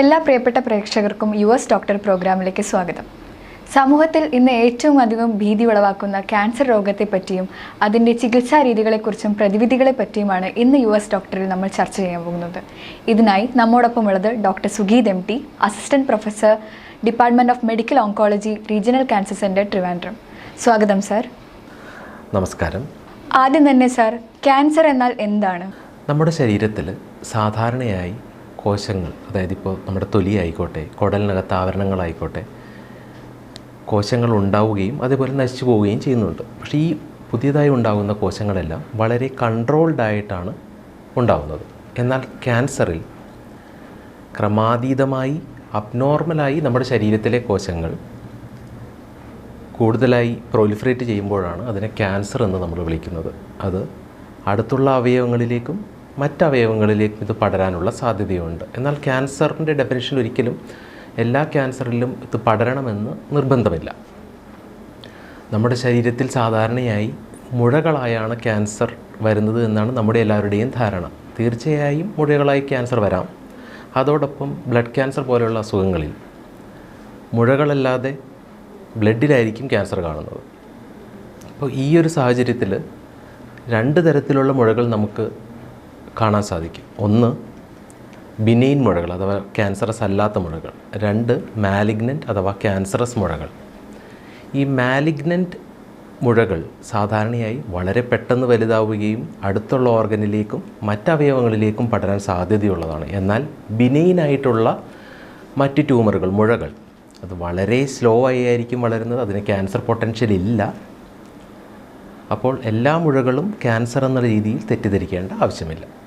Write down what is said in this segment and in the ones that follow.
എല്ലാ പ്രിയപ്പെട്ട പ്രേക്ഷകർക്കും യു എസ് ഡോക്ടർ പ്രോഗ്രാമിലേക്ക് സ്വാഗതം. സമൂഹത്തിൽ ഇന്ന് ഏറ്റവും അധികം ഭീതി ഉളവാക്കുന്ന ക്യാൻസർ രോഗത്തെപ്പറ്റിയും അതിന്റെ ചികിത്സാ രീതികളെക്കുറിച്ചും പ്രതിവിധികളെ പറ്റിയുമാണ് ഇന്ന് യു എസ് ഡോക്ടറിൽ നമ്മൾ ചർച്ച ചെയ്യാൻ പോകുന്നത്. ഇതിനായി നമ്മോടൊപ്പം ഉള്ളത് doctor Sugeeth M T assistant professor department of medical oncology regional cancer centre Trivandrum. സ്വാഗതം സർ. നമസ്കാരം. ആദ്യം തന്നെ സാർ ക്യാൻസർ എന്നാൽ എന്താണ്? നമ്മുടെ ശരീരത്തിൽ സാധാരണയായി കോശങ്ങൾ അതായത് ഇപ്പോൾ നമ്മുടെ തൊലി ആയിക്കോട്ടെ കുടലിനകത്ത് ആവരണങ്ങളായിക്കോട്ടെ കോശങ്ങൾ ഉണ്ടാവുകയും അതേപോലെ നശിച്ചു പോവുകയും ചെയ്യുന്നുണ്ട്. പക്ഷേ ഈ പുതിയതായി ഉണ്ടാകുന്ന കോശങ്ങളെല്ലാം വളരെ കൺട്രോൾഡ് ആയിട്ടാണ് ഉണ്ടാകുന്നത് എന്നാൽ ക്യാൻസറിൽ ക്രമാതീതമായി അബ്നോർമലായി നമ്മുടെ ശരീരത്തിലെ കോശങ്ങൾ കൂടുതലായി പ്രോലിഫറേറ്റ് ചെയ്യുമ്പോഴാണ് അതിനെ ക്യാൻസർ എന്ന് നമ്മൾ വിളിക്കുന്നത്. അത് അടുത്തുള്ള അവയവങ്ങളിലേക്കും മറ്റ് അവയവങ്ങളിലേക്കും ഇത് പടരാനുള്ള സാധ്യതയുണ്ട്. എന്നാൽ ക്യാൻസറിന്റെ ഡെഫിനിഷൻ ഒരിക്കലും എല്ലാ ക്യാൻസറിലും ഇത് പടരണമെന്ന് നിർബന്ധമില്ല. നമ്മുടെ ശരീരത്തിൽ സാധാരണയായി മുഴകളായാണ് ക്യാൻസർ വരുന്നത് എന്നാണ് നമ്മുടെ എല്ലാവരുടെയും ധാരണ. തീർച്ചയായും മുഴകളായി ക്യാൻസർ വരാം. അതോടൊപ്പം ബ്ലഡ് ക്യാൻസർ പോലെയുള്ള അസുഖങ്ങളിൽ മുഴകളല്ലാതെ ബ്ലഡിലായിരിക്കും ക്യാൻസർ കാണുന്നത്. അപ്പോൾ ഈ ഒരു സാഹചര്യത്തിൽ രണ്ട് തരത്തിലുള്ള മുഴകൾ നമുക്ക് കാണാൻ സാധിക്കും. ഒന്ന് ബിനെയിൻ മുഴകൾ അഥവാ ക്യാൻസറസ് അല്ലാത്ത മുഴകൾ. രണ്ട് മാലിഗ്നന്റ് അഥവാ ക്യാൻസറസ് മുഴകൾ. ഈ മാലിഗ്നന്റ് മുഴകൾ സാധാരണയായി വളരെ പെട്ടെന്ന് വലുതാവുകയും അടുത്തുള്ള ഓർഗനിലേക്കും മറ്റവയവങ്ങളിലേക്കും പടരാൻ സാധ്യതയുള്ളതാണ്. എന്നാൽ ബിനെയിനായിട്ടുള്ള മറ്റ് ട്യൂമറുകൾ മുഴകൾ അത് വളരെ സ്ലോ ആയി ആയിരിക്കും വളരുന്നത് അതിന് ക്യാൻസർ പൊട്ടൻഷ്യൽ ഇല്ല. അപ്പോൾ എല്ലാ മുഴകളും ക്യാൻസർ എന്ന രീതിയിൽ തെറ്റിദ്ധരിക്കേണ്ട ആവശ്യമില്ല.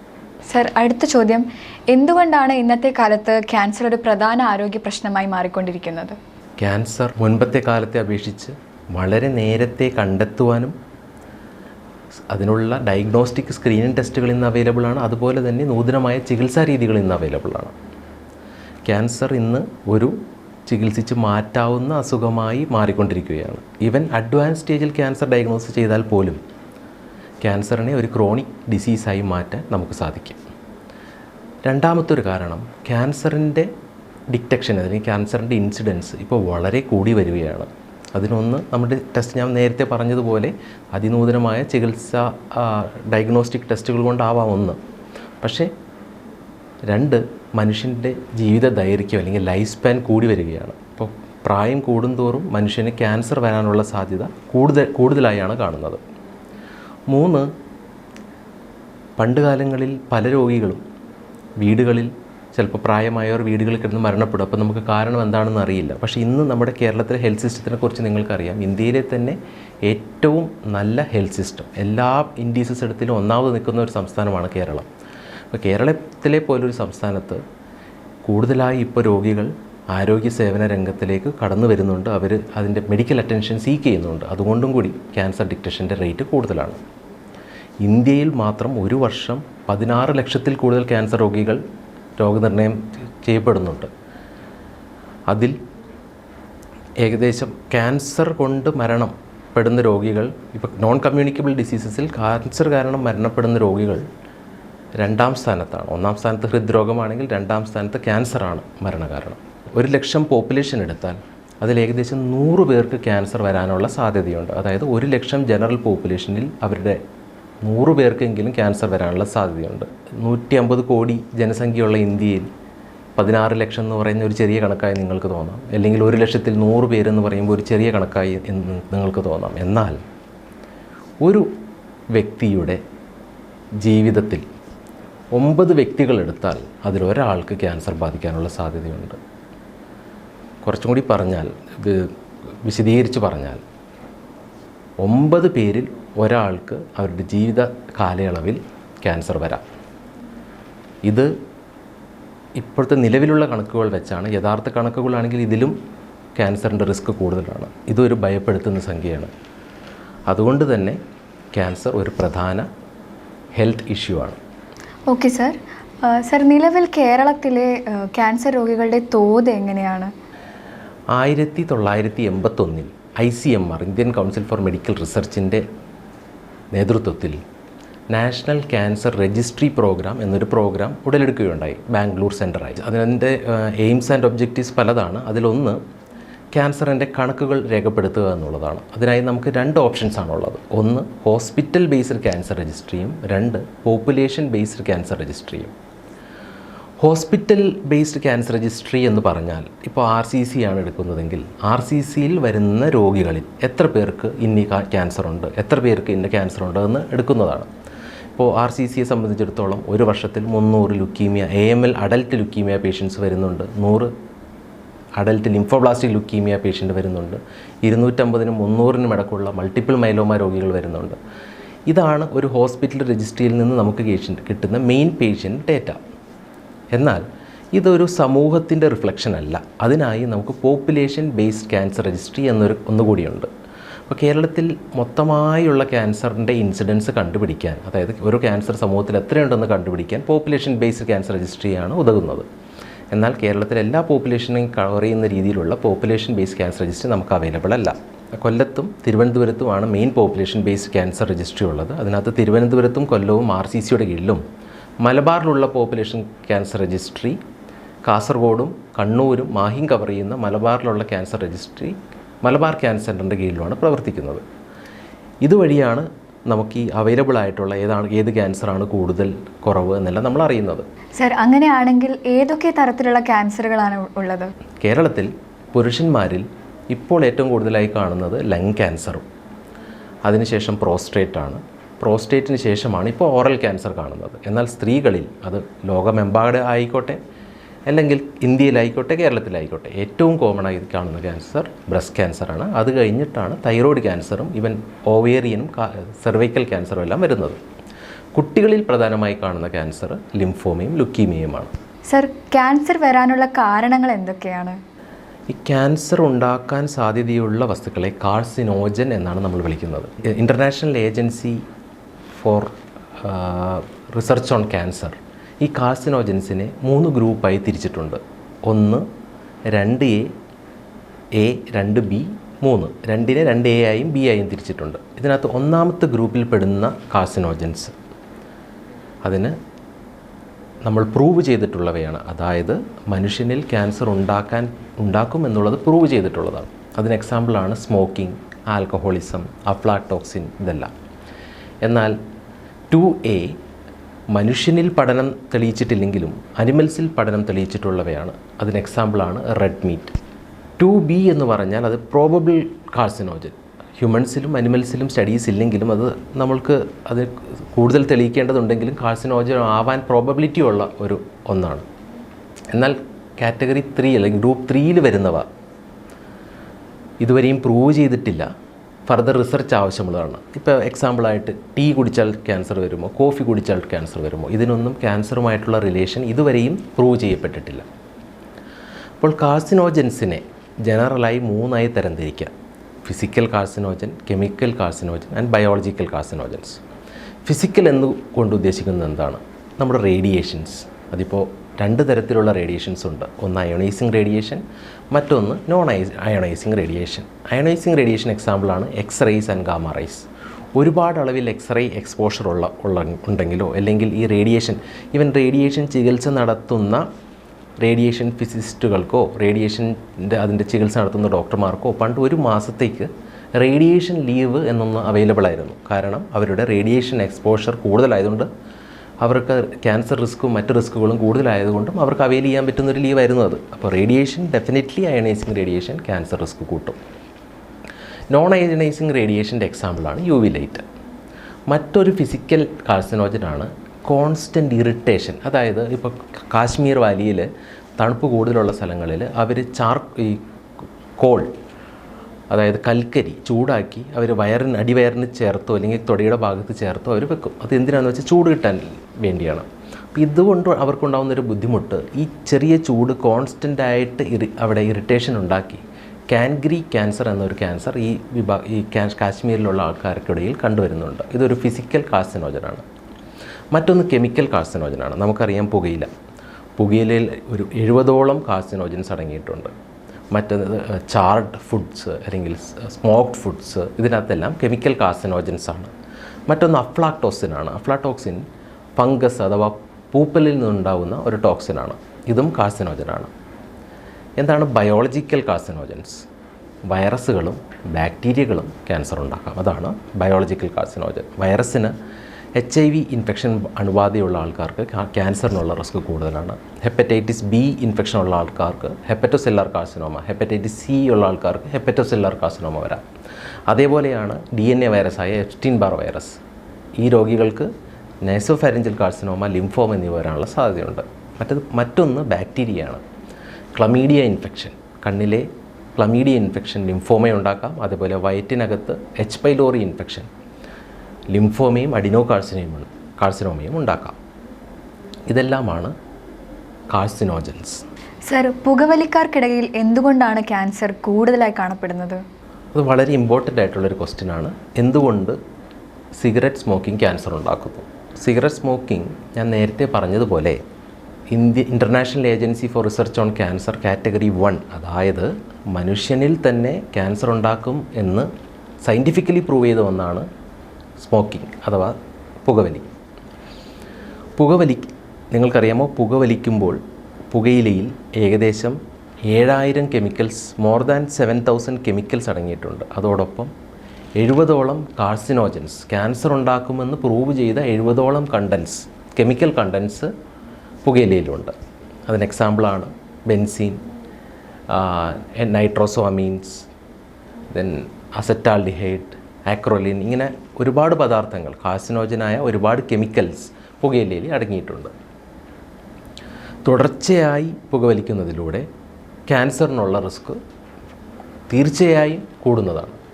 സർ അടുത്ത ചോദ്യം. എന്തുകൊണ്ടാണ് ഇന്നത്തെ കാലത്ത് ക്യാൻസർ ഒരു പ്രധാന ആരോഗ്യ പ്രശ്നമായി മാറിക്കൊണ്ടിരിക്കുന്നത്? ക്യാൻസർ മുൻപത്തെ കാലത്തെ അപേക്ഷിച്ച് വളരെ നേരത്തെ കണ്ടെത്തുവാനും അതിനുള്ള ഡയഗ്നോസ്റ്റിക് സ്ക്രീനിങ് ടെസ്റ്റുകൾ ഇന്ന് അവൈലബിൾ ആണ്. അതുപോലെ തന്നെ നൂതനമായ ചികിത്സാ രീതികൾ ഇന്ന് അവൈലബിൾ ആണ്. ക്യാൻസർ ഇന്ന് ഒരു ചികിത്സിച്ച് മാറ്റാവുന്ന അസുഖമായി മാറിക്കൊണ്ടിരിക്കുകയാണ്. ഈവൻ അഡ്വാൻസ് സ്റ്റേജിൽ ക്യാൻസർ ഡയഗ്നോസ് ചെയ്താൽ പോലും ക്യാൻസറിനെ ഒരു ക്രോണിക് ഡിസീസായി മാറ്റാൻ നമുക്ക് സാധിക്കും. രണ്ടാമത്തെ ഒരു കാരണം ക്യാൻസറിന്റെ ഡിറ്റക്ഷൻ അല്ലെങ്കിൽ ക്യാൻസറിന്റെ ഇൻസിഡൻസ് ഇപ്പോൾ വളരെ കൂടി വരികയാണ്. അതിനൊന്ന് നമ്മുടെ ടെസ്റ്റ് ഞാൻ നേരത്തെ പറഞ്ഞതുപോലെ അതിനൂതനമായ ചികിത്സ ഡയഗ്നോസ്റ്റിക് ടെസ്റ്റുകൾ കൊണ്ടാവാം ഒന്ന്. പക്ഷേ രണ്ട് മനുഷ്യന്റെ ജീവിത ദൈർഘ്യം അല്ലെങ്കിൽ ലൈഫ് സ്പാൻ കൂടി വരികയാണ്. അപ്പോൾ പ്രായം കൂടുന്തോറും മനുഷ്യന് ക്യാൻസർ വരാനുള്ള സാധ്യത കൂടുതൽ കൂടുതലായാണ് കാണുന്നത്. മൂന്ന് പണ്ട് കാലങ്ങളിൽ പല രോഗികളും വീടുകളിൽ ചിലപ്പോൾ പ്രായമായവർ വീടുകളിൽ കിടന്ന് മരണപ്പെടും. അപ്പോൾ നമുക്ക് കാരണം എന്താണെന്ന് അറിയില്ല. പക്ഷേ ഇന്ന് നമ്മുടെ കേരളത്തിലെ ഹെൽത്ത് സിസ്റ്റത്തിനെ കുറിച്ച് നിങ്ങൾക്കറിയാം. ഇന്ത്യയിലെ തന്നെ ഏറ്റവും നല്ല ഹെൽത്ത് സിസ്റ്റം എല്ലാ ഇൻഡീസസ് എടുത്തിലും ഒന്നാമത് നിൽക്കുന്ന ഒരു സംസ്ഥാനമാണ് കേരളം. അപ്പോൾ കേരളത്തിലെ പോലൊരു സംസ്ഥാനത്ത് കൂടുതലായി ഇപ്പോൾ രോഗികൾ ആരോഗ്യ സേവന രംഗത്തിലേക്ക് കടന്നു വരുന്നുണ്ട്. അവർ അതിന്റെ മെഡിക്കൽ അറ്റൻഷൻ സീക്ക് ചെയ്യുന്നുണ്ട്. അതുകൊണ്ടും കൂടി ക്യാൻസർ ഡിറ്റക്ഷന്റെ റേറ്റ് കൂടുതലാണ്. ഇന്ത്യയിൽ മാത്രം ഒരു വർഷം പതിനാറ് ലക്ഷത്തിൽ കൂടുതൽ ക്യാൻസർ രോഗികൾ രോഗനിർണയം ചെയ്യപ്പെടുന്നുണ്ട്. അതിൽ ഏകദേശം ക്യാൻസർ കൊണ്ട് മരണം പെടുന്ന രോഗികൾ ഇപ്പോൾ നോൺ കമ്മ്യൂണിക്കബിൾ ഡിസീസസിൽ ക്യാൻസർ കാരണം മരണപ്പെടുന്ന രോഗികൾ രണ്ടാം സ്ഥാനത്താണ്. ഒന്നാം സ്ഥാനത്ത് ഹൃദ്രോഗമാണെങ്കിൽ രണ്ടാം സ്ഥാനത്ത് ക്യാൻസറാണ് മരണകാരണം. ഒരു ലക്ഷം പോപ്പുലേഷൻ എടുത്താൽ അതിൽ ഏകദേശം നൂറ് പേർക്ക് ക്യാൻസർ വരാനുള്ള സാധ്യതയുണ്ട്. അതായത് ഒരു ലക്ഷം ജനറൽ പോപ്പുലേഷനിൽ അവരുടെ നൂറ് പേർക്കെങ്കിലും ക്യാൻസർ വരാനുള്ള സാധ്യതയുണ്ട്. നൂറ്റി അമ്പത് കോടി ജനസംഖ്യയുള്ള ഇന്ത്യയിൽ പതിനാറ് ലക്ഷം എന്ന് പറയുന്ന ഒരു ചെറിയ കണക്കായി നിങ്ങൾക്ക് തോന്നാം. അല്ലെങ്കിൽ ഒരു ലക്ഷത്തിൽ നൂറ് പേരെന്ന് പറയുമ്പോൾ ഒരു ചെറിയ കണക്കായി എന്ന് നിങ്ങൾക്ക് തോന്നാം. എന്നാൽ ഒരു വ്യക്തിയുടെ ജീവിതത്തിൽ ഒമ്പത് വ്യക്തികൾ എടുത്താൽ അതിലൊരാൾക്ക് ക്യാൻസർ ബാധിക്കാനുള്ള സാധ്യതയുണ്ട്. കുറച്ചും കൂടി പറഞ്ഞാൽ വിശദീകരിച്ച് പറഞ്ഞാൽ ഒമ്പത് പേരിൽ ഒരാൾക്ക് അവരുടെ ജീവിത കാലയളവിൽ ക്യാൻസർ വരാം. ഇത് ഇപ്പോഴത്തെ നിലവിലുള്ള കണക്കുകൾ വെച്ചാണ് യഥാർത്ഥ കണക്കുകളാണെങ്കിൽ ഇതിലും ക്യാൻസറിന്റെ റിസ്ക് കൂടുതലാണ്. ഇതൊരു ഭയപ്പെടുത്തുന്ന സംഖ്യയാണ്. അതുകൊണ്ട് തന്നെ ക്യാൻസർ ഒരു പ്രധാന ഹെൽത്ത് ഇഷ്യൂ ആണ്. Okay sir. സർ നിലവിൽ കേരളത്തിലെ ക്യാൻസർ രോഗികളുടെ തോത് എങ്ങനെയാണ്? ആയിരത്തി തൊള്ളായിരത്തി എൺപത്തൊന്നിൽ I C M R Indian council for medical റിസർച്ചിന്റെ നേതൃത്വത്തിൽ നാഷണൽ ക്യാൻസർ രജിസ്ട്രി പ്രോഗ്രാം എന്നൊരു പ്രോഗ്രാം ഉടലെടുക്കുകയുണ്ടായി ബാംഗ്ലൂർ സെന്ററായി അതിന്റെ എയിംസ് ആൻഡ് ഒബ്ജക്റ്റീവ്സ് പലതാണ്. അതിലൊന്ന് ക്യാൻസറിന്റെ കണക്കുകൾ രേഖപ്പെടുത്തുക എന്നുള്ളതാണ്. അതിനായി നമുക്ക് രണ്ട് ഓപ്ഷൻസ് ആണുള്ളത്. ഒന്ന് ഹോസ്പിറ്റൽ ബേസ്ഡ് ക്യാൻസർ രജിസ്ട്രിയും രണ്ട് പോപ്പുലേഷൻ ബേസ്ഡ് ക്യാൻസർ രജിസ്ട്രിയും ഹോസ്പിറ്റൽ ബേസ്ഡ് ക്യാൻസർ രജിസ്ട്രി എന്ന് പറഞ്ഞാൽ ഇപ്പോൾ ആർ സി സി ആണ് എടുക്കുന്നതെങ്കിൽ ആർ സി സിയിൽ വരുന്ന രോഗികളിൽ എത്ര പേർക്ക് ഇന്നി ക്യാൻസർ ഉണ്ട് എത്ര പേർക്ക് ഇന്ന ക്യാൻസർ ഉണ്ട് എന്ന് എടുക്കുന്നതാണ്. ഇപ്പോൾ ആർ സി സിയെ സംബന്ധിച്ചിടത്തോളം ഒരു വർഷത്തിൽ മുന്നൂറ് leukaemia A M L adult leukaemia patients വരുന്നുണ്ട് നൂറ് അഡൽട്ട് ലിംഫോബ്ലാസ്റ്റിക് ലുക്കീമിയ പേഷ്യന്റ് വരുന്നുണ്ട് ഇരുന്നൂറ്റമ്പതിനും മുന്നൂറിനും ഇടക്കുള്ള മൾട്ടിപ്പിൾ മൈലോമ രോഗികൾ വരുന്നുണ്ട്. ഇതാണ് ഒരു ഹോസ്പിറ്റൽ രജിസ്ട്രിയിൽ നിന്ന് നമുക്ക് കിട്ടുന്ന മെയിൻ പേഷ്യന്റ് ഡേറ്റ. എന്നാൽ ഇതൊരു സമൂഹത്തിന്റെ റിഫ്ലക്ഷൻ അല്ല. അതിനായി നമുക്ക് പോപ്പുലേഷൻ ബേസ്ഡ് ക്യാൻസർ രജിസ്ട്രി എന്നൊരു ഒന്നുകൂടിയുണ്ട്. അപ്പോൾ കേരളത്തിൽ മൊത്തമായുള്ള ക്യാൻസറിന്റെ ഇൻസിഡൻസ് കണ്ടുപിടിക്കാൻ അതായത് ഒരു ക്യാൻസർ സമൂഹത്തിൽ എത്രയുണ്ടെന്ന് കണ്ടുപിടിക്കാൻ പോപ്പുലേഷൻ ബേസ്ഡ് ക്യാൻസർ രജിസ്ട്രിയാണ് ഉതകുന്നത്. എന്നാൽ കേരളത്തിലെ എല്ലാ പോപ്പുലേഷനെയും കവർ ചെയ്യുന്ന രീതിയിലുള്ള പോപ്പുലേഷൻ ബേസ്ഡ് ക്യാൻസർ രജിസ്ട്രി നമുക്ക് അവൈലബിൾ അല്ല. കൊല്ലത്തും തിരുവനന്തപുരത്തുമാണ് main population based cancer registry ഉള്ളത്. അതിനകത്ത് തിരുവനന്തപുരത്തും കൊല്ലവും ആർ സി സിയുടെ കീഴിലും മലബാറിലുള്ള പോപ്പുലേഷൻ ക്യാൻസർ രജിസ്ട്രി കാസർഗോഡും കണ്ണൂരും മാഹിം കവർ ചെയ്യുന്ന മലബാറിലുള്ള ക്യാൻസർ രജിസ്ട്രി മലബാർ ക്യാൻസർ സെന്ററിന്റെ കീഴിലുമാണ് പ്രവർത്തിക്കുന്നത്. ഇതുവഴിയാണ് നമുക്ക് ഈ അവൈലബിൾ ആയിട്ടുള്ള ഏതാണ് ഏത് ക്യാൻസറാണ് കൂടുതൽ കുറവ് എന്നെല്ലാം നമ്മൾ അറിയുന്നത്. സർ അങ്ങനെയാണെങ്കിൽ ഏതൊക്കെ തരത്തിലുള്ള ക്യാൻസറുകളാണ് ഉള്ളത്? കേരളത്തിൽ പുരുഷന്മാരിൽ ഇപ്പോൾ ഏറ്റവും കൂടുതലായി കാണുന്നത് ലങ് ക്യാൻസറും അതിനുശേഷം പ്രോസ്ട്രേറ്റ് ആണ്. പ്രോസ്റ്റേറ്റിന് ശേഷമാണ് ഇപ്പോൾ ഓറൽ ക്യാൻസർ കാണുന്നത്. എന്നാൽ സ്ത്രീകളിൽ അത് ലോകമെമ്പാട് ആയിക്കോട്ടെ അല്ലെങ്കിൽ ഇന്ത്യയിലായിക്കോട്ടെ കേരളത്തിലായിക്കോട്ടെ ഏറ്റവും കോമൺ ആയി കാണുന്ന ക്യാൻസർ ബ്രസ്റ്റ് ക്യാൻസറാണ് അത് കഴിഞ്ഞിട്ടാണ് തൈറോയ്ഡ് ക്യാൻസറും ഇവൻ ഓവേറിയനും സെർവൈക്കൽ ക്യാൻസറും എല്ലാം വരുന്നത്. കുട്ടികളിൽ പ്രധാനമായി കാണുന്ന ക്യാൻസർ ലിംഫോമയും ലുക്കീമിയയുമാണ് സർ ക്യാൻസർ വരാനുള്ള കാരണങ്ങൾ എന്തൊക്കെയാണ്? ഈ ക്യാൻസർ ഉണ്ടാക്കാൻ സാധ്യതയുള്ള വസ്തുക്കളെ കാർസിനോജൻ എന്നാണ് നമ്മൾ വിളിക്കുന്നത്. International agency for research on cancer. ഈ കാർസിനോജൻസിനെ മൂന്ന് ഗ്രൂപ്പായി തിരിച്ചിട്ടുണ്ട്. ഒന്ന് രണ്ട് എ എ രണ്ട് ബി മൂന്ന്. രണ്ടിനെ രണ്ട് എ ആയും ബി ആയും തിരിച്ചിട്ടുണ്ട്. ഇതിനകത്ത് ഒന്നാമത്തെ ഗ്രൂപ്പിൽ പെടുന്ന കാർസിനോജൻസ്. അതിന് നമ്മൾ പ്രൂവ് ചെയ്തിട്ടുള്ളവയാണ്. അതായത് മനുഷ്യനിൽ ക്യാൻസർ ഉണ്ടാക്കാൻ ഉണ്ടാക്കും എന്നുള്ളത് പ്രൂവ് ചെയ്തിട്ടുള്ളതാണ്. അതിന് എക്സാമ്പിളാണ് സ്മോക്കിംഗ് ആൽക്കഹോളിസം അഫ്ലാക്ടോക്സിൻ ഇതെല്ലാം. എന്നാൽ ടു എ മനുഷ്യനിൽ പഠനം തെളിയിച്ചിട്ടില്ലെങ്കിലും അനിമൽസിൽ പഠനം തെളിയിച്ചിട്ടുള്ളവയാണ്. അതിന് എക്സാമ്പിളാണ് റെഡ് മീറ്റ് ടു ബി എന്ന് പറഞ്ഞാൽ അത് പ്രോബബിൾ കാർസിനോജൻ ഹ്യൂമൻസിലും അനിമൽസിലും സ്റ്റഡീസ് ഇല്ലെങ്കിലും അത് നമ്മൾക്ക് അത് കൂടുതൽ തെളിയിക്കേണ്ടതുണ്ടെങ്കിലും കാർസിനോജൻ ആവാൻ പ്രോബബിലിറ്റി ഉള്ള ഒരു ഒന്നാണ്. എന്നാൽ കാറ്റഗറി ത്രീ അല്ലെങ്കിൽ ഗ്രൂപ്പ് ത്രീയിൽ വരുന്നവ ഇതുവരെയും പ്രൂവ് ചെയ്തിട്ടില്ല. ഫർദർ റിസർച്ച് ആവശ്യമുള്ളതാണ്. ഇപ്പോൾ എക്സാമ്പിളായിട്ട് ടീ കുടിച്ചാൽ ക്യാൻസർ വരുമോ? കോഫി കുടിച്ചാൽ ക്യാൻസർ വരുമോ? ഇതിനൊന്നും ക്യാൻസറുമായിട്ടുള്ള റിലേഷൻ ഇതുവരെയും പ്രൂവ് ചെയ്യപ്പെട്ടിട്ടില്ല. അപ്പോൾ കാർസിനോജൻസിനെ ജനറലായി മൂന്നായി തരംതിരിക്കുക physical carcinogen chemical carcinogen and biological carcinogens physical എന്ന് കൊണ്ട് ഉദ്ദേശിക്കുന്നത് എന്താണ്? നമ്മുടെ റേഡിയേഷൻസ് അതിപ്പോൾ രണ്ട് തരത്തിലുള്ള റേഡിയേഷൻസ് ഉണ്ട്. ഒന്ന് അയോണൈസിങ് റേഡിയേഷൻ മറ്റൊന്ന് non ionising radiation ionising radiation എക്സാമ്പിളാണ് X rays and gamma rays ഒരുപാട് അളവിൽ എക്സ്റേ എക്സ്പോഷർ ഉള്ള ഉള്ള ഉണ്ടെങ്കിലോ അല്ലെങ്കിൽ ഈ റേഡിയേഷൻ ഈവൻ റേഡിയേഷൻ ചികിത്സ നടത്തുന്ന റേഡിയേഷൻ ഫിസിസ്റ്റുകൾക്കോ റേഡിയേഷന്റെ അതിന്റെ ചികിത്സ നടത്തുന്ന ഡോക്ടർമാർക്കോ പണ്ട് ഒരു മാസത്തേക്ക് റേഡിയേഷൻ ലീവ് എന്നൊന്ന് അവൈലബിൾ ആയിരുന്നു. കാരണം അവരുടെ റേഡിയേഷൻ എക്സ്പോഷർ കൂടുതലായതുകൊണ്ട് അവർക്ക് ക്യാൻസർ റിസ്ക്കും മറ്റ് റിസ്ക്കുകളും കൂടുതലായതുകൊണ്ടും അവർക്ക് അവൈൽ ചെയ്യാൻ പറ്റുന്ന ഒരു ലീവായിരുന്നു അത്. അപ്പോൾ radiation definitely ionising radiation cancer risk കൂട്ടും. നോൺ അയണൈസിങ് റേഡിയേഷന്റെ എക്സാമ്പിളാണ് യു വി ലൈറ്റ് മറ്റൊരു ഫിസിക്കൽ കാർസിനോജനാണ് കോൺസ്റ്റന്റ് ഇറിറ്റേഷൻ അതായത് ഇപ്പോൾ കാശ്മീർ വാലിയിൽ തണുപ്പ് കൂടുതലുള്ള സ്ഥലങ്ങളിൽ അവർ ചാർ ഈ കോൾ അതായത് കൽക്കരി ചൂടാക്കി അവർ വയറിന് അടിവയറിന് ചേർത്തോ അല്ലെങ്കിൽ തൊടിയുടെ ഭാഗത്ത് ചേർത്തോ അവർ വെക്കും. അത് എന്തിനാണെന്ന് വെച്ചാൽ ചൂട് കിട്ടാൻ വേണ്ടിയാണ്. അപ്പോൾ ഇതുകൊണ്ട് അവർക്കുണ്ടാകുന്ന ഒരു ബുദ്ധിമുട്ട് ഈ ചെറിയ ചൂട് കോൺസ്റ്റന്റ് ആയിട്ട് ഇറി അവിടെ ഇറിറ്റേഷൻ ഉണ്ടാക്കി. കാൻഗ്രി ക്യാൻസർ എന്നൊരു ക്യാൻസർ ഈ വിഭാ ഈ കാശ്മീരിലുള്ള ആൾക്കാർക്കിടയിൽ കണ്ടുവരുന്നുണ്ട്. ഇതൊരു ഫിസിക്കൽ കാർസിനോജനാണ് മറ്റൊന്ന് കെമിക്കൽ കാർസിനോജനാണ് നമുക്കറിയാം പുകയില. പുകയിലയിൽ ഒരു എഴുപതോളം കാർസിനോജൻസ് അടങ്ങിയിട്ടുണ്ട്. മറ്റൊന്ന് ചാർഡ് ഫുഡ്സ് അല്ലെങ്കിൽ സ്മോക്ഡ് ഫുഡ്സ് ഇതിനകത്തെല്ലാം കെമിക്കൽ കാർസിനോജൻസ് ആണ്. മറ്റൊന്ന് അഫ്ലാക്ടോസിനാണ് അഫ്ലാടോക്സിൻ ഫംഗസ് അഥവാ പൂപ്പലിൽ നിന്നുണ്ടാകുന്ന ഒരു ടോക്സിനാണ്. ഇതും കാർസിനോജനാണ്. എന്താണ് ബയോളജിക്കൽ കാർസിനോജൻസ്? വൈറസുകളും ബാക്ടീരിയകളും ക്യാൻസർ ഉണ്ടാക്കാം. അതാണ് ബയോളജിക്കൽ കാർസിനോജൻ. വൈറസിന് എച്ച് ഐ വി ഇൻഫെക്ഷൻ അണുബാധയുള്ള ആൾക്കാർക്ക് ക്യാൻസറിനുള്ള റിസ്ക് കൂടുതലാണ്. ഹെപ്പറ്റൈറ്റിസ് ബി ഇൻഫെക്ഷൻ ഉള്ള ആൾക്കാർക്ക് ഹെപ്പറ്റോസെല്ലാർ കാർസിനോമ ഹെപ്പറ്റൈറ്റിസ് സി ഉള്ള ആൾക്കാർക്ക് ഹെപ്പറ്റോസെല്ലാർ കാർസിനോമ വരാം. അതേപോലെയാണ് ഡി എൻ എ വൈറസായ എഫ്റ്റീൻ ബാർ വൈറസ്. ഈ രോഗികൾക്ക് നൈസോഫാരഞ്ചൽ കാർസിനോമ ലിംഫോം എന്നിവ വരാനുള്ള സാധ്യതയുണ്ട്. മറ്റത് മറ്റൊന്ന് ബാക്ടീരിയയാണ്. Chlamydia infection. കണ്ണിലെ ക്ലമീഡിയ ഇൻഫെക്ഷൻ ലിംഫോമ ഉണ്ടാക്കാം അതേപോലെ വയറ്റിനകത്ത് എച്ച് പൈലോറി ഇൻഫെക്ഷൻ ലിംഫോമയും അഡിനോ കാർസിനോമയും കാർസിനോമയും ഉണ്ടാക്കാം. ഇതെല്ലാമാണ് കാർസിനോജൻസ്. സർ പുകവലിക്കാർക്കിടയിൽ എന്തുകൊണ്ടാണ് ക്യാൻസർ കൂടുതലായി കാണപ്പെടുന്നത്? അത് വളരെ ഇമ്പോർട്ടന്റ് ആയിട്ടുള്ളൊരു ക്വസ്റ്റ്യനാണ്. എന്തുകൊണ്ട് സിഗരറ്റ് സ്മോക്കിംഗ് ക്യാൻസർ ഉണ്ടാക്കുന്നു? സിഗരറ്റ് സ്മോക്കിംഗ് ഞാൻ നേരത്തെ പറഞ്ഞതുപോലെ India international agency for research on cancer category one അതായത് മനുഷ്യനിൽ തന്നെ ക്യാൻസർ ഉണ്ടാക്കും എന്ന് സയന്റിഫിക്കലി പ്രൂവ് ചെയ്ത ഒന്നാണ് സ്മോക്കിംഗ് അഥവാ പുകവലി. പുകവലി നിങ്ങൾക്കറിയാമോ? പുകവലിക്കുമ്പോൾ പുകയിലയിൽ ഏകദേശം ഏഴായിരം chemicals more than seven thousand chemicals അടങ്ങിയിട്ടുണ്ട്. അതോടൊപ്പം എഴുപതോളം കാർസിനോജൻസ് ക്യാൻസർ ഉണ്ടാക്കുമെന്ന് പ്രൂവ് ചെയ്ത എഴുപതോളം കണ്ടൻസ് കെമിക്കൽ കണ്ടൻസ് പുകയിലയിലുണ്ട്. അതിന് എക്സാമ്പിളാണ് benzene nitrosamines then acetaldehyde acrolein ഇങ്ങനെ ഒരുപാട് പദാർത്ഥങ്ങൾ കാർസിനോജനായ ഒരുപാട് കെമിക്കൽസ് പുകയിലയിൽ അടങ്ങിയിട്ടുണ്ട്. തുടർച്ചയായി പുകവലിക്കുന്നതിലൂടെ ക്യാൻസറിനുള്ള റിസ്ക് തീർച്ചയായും കൂടുന്നതാണ്.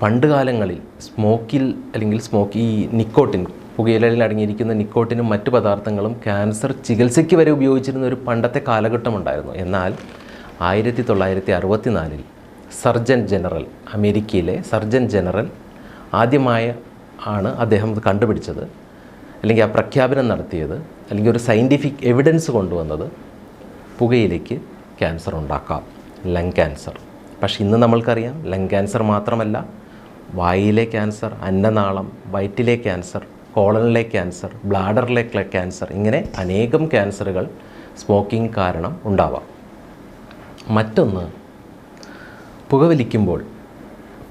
പണ്ട് കാലങ്ങളിൽ സ്മോക്കിൽ അല്ലെങ്കിൽ സ്മോക്ക് ഈ നിക്കോട്ടിൻ പുകയിലയിൽ അടങ്ങിയിരിക്കുന്ന നിക്കോട്ടിനും മറ്റു പദാർത്ഥങ്ങളും ക്യാൻസർ ചികിത്സയ്ക്ക് വരെ ഉപയോഗിച്ചിരുന്ന ഒരു പണ്ടത്തെ കാലഘട്ടമുണ്ടായിരുന്നു. എന്നാൽ ആയിരത്തി തൊള്ളായിരത്തി അറുപത്തിനാലിൽ സർജൻ ജനറൽ അമേരിക്കയിലെ സർജൻ ജനറൽ ആദ്യമായ ആണ് അദ്ദേഹം കണ്ടുപിടിച്ചത്. അല്ലെങ്കിൽ ആ പ്രഖ്യാപനം നടത്തിയത് അല്ലെങ്കിൽ ഒരു സയന്റിഫിക് എവിഡൻസ് കൊണ്ടുവന്നത് പുകയിലേക്ക് ക്യാൻസർ ഉണ്ടാക്കാം ലങ് ക്യാൻസർ. പക്ഷേ ഇന്ന് നമ്മൾക്കറിയാം ലങ് ക്യാൻസർ മാത്രമല്ല വായിലെ ക്യാൻസർ അന്നനാളം വയറ്റിലെ ക്യാൻസർ കോളനിലെ ക്യാൻസർ ബ്ലാഡറിലെ ക്യാൻസർ ഇങ്ങനെ അനേകം ക്യാൻസറുകൾ സ്മോക്കിംഗ് കാരണം ഉണ്ടാവാം. മറ്റൊന്ന് പുകവലിക്കുമ്പോൾ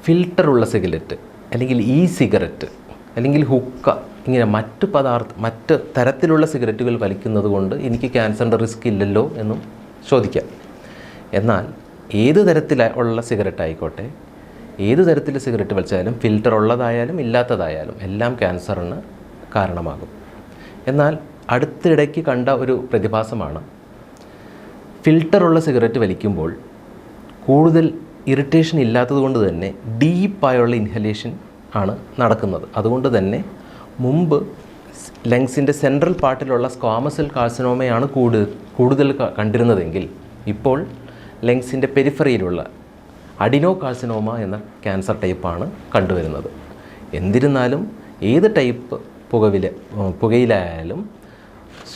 ഫിൽട്ടറുള്ള സിഗരറ്റ് അല്ലെങ്കിൽ ഇ സിഗരറ്റ് അല്ലെങ്കിൽ ഹുക്ക ഇങ്ങനെ മറ്റ് പദാർത്ഥ മറ്റ് തരത്തിലുള്ള സിഗരറ്റുകൾ വലിക്കുന്നത് കൊണ്ട് എനിക്ക് ക്യാൻസറിന്റെ റിസ്ക് ഇല്ലല്ലോ എന്നും ചോദിക്കാം. എന്നാൽ ഏത് തരത്തിലുള്ള സിഗരറ്റ് ആയിക്കോട്ടെ ഏത് തരത്തിൽ സിഗരറ്റ് വലിച്ചാലും ഫിൽറ്റർ ഉള്ളതായാലും ഇല്ലാത്തതായാലും എല്ലാം ക്യാൻസറിന് കാരണമാകും. എന്നാൽ അടുത്തിടയ്ക്ക് കണ്ട ഒരു പ്രതിഭാസമാണ്. ഫിൽറ്ററുള്ള സിഗരറ്റ് വലിക്കുമ്പോൾ കൂടുതൽ ഇറിറ്റേഷൻ ഇല്ലാത്തത് കൊണ്ട് തന്നെ ഡീപ്പായുള്ള ഇൻഹലേഷൻ ആണ് നടക്കുന്നത്. അതുകൊണ്ട് തന്നെ മുമ്പ് ലങ്സിന്റെ സെൻട്രൽ പാർട്ടിലുള്ള സ്ക്വാമസൽ കാർസിനോമയാണ് കൂടുതൽ കൂടുതൽ കണ്ടിരുന്നതെങ്കിൽ ഇപ്പോൾ ലങ്സിന്റെ പെരിഫറിയിലുള്ള അഡിനോ കാർസിനോമ എന്ന ക്യാൻസർ ടൈപ്പാണ് കണ്ടുവരുന്നത്. എന്നിരുന്നാലും ഏത് ടൈപ്പ് പുകവില പുകയിലായാലും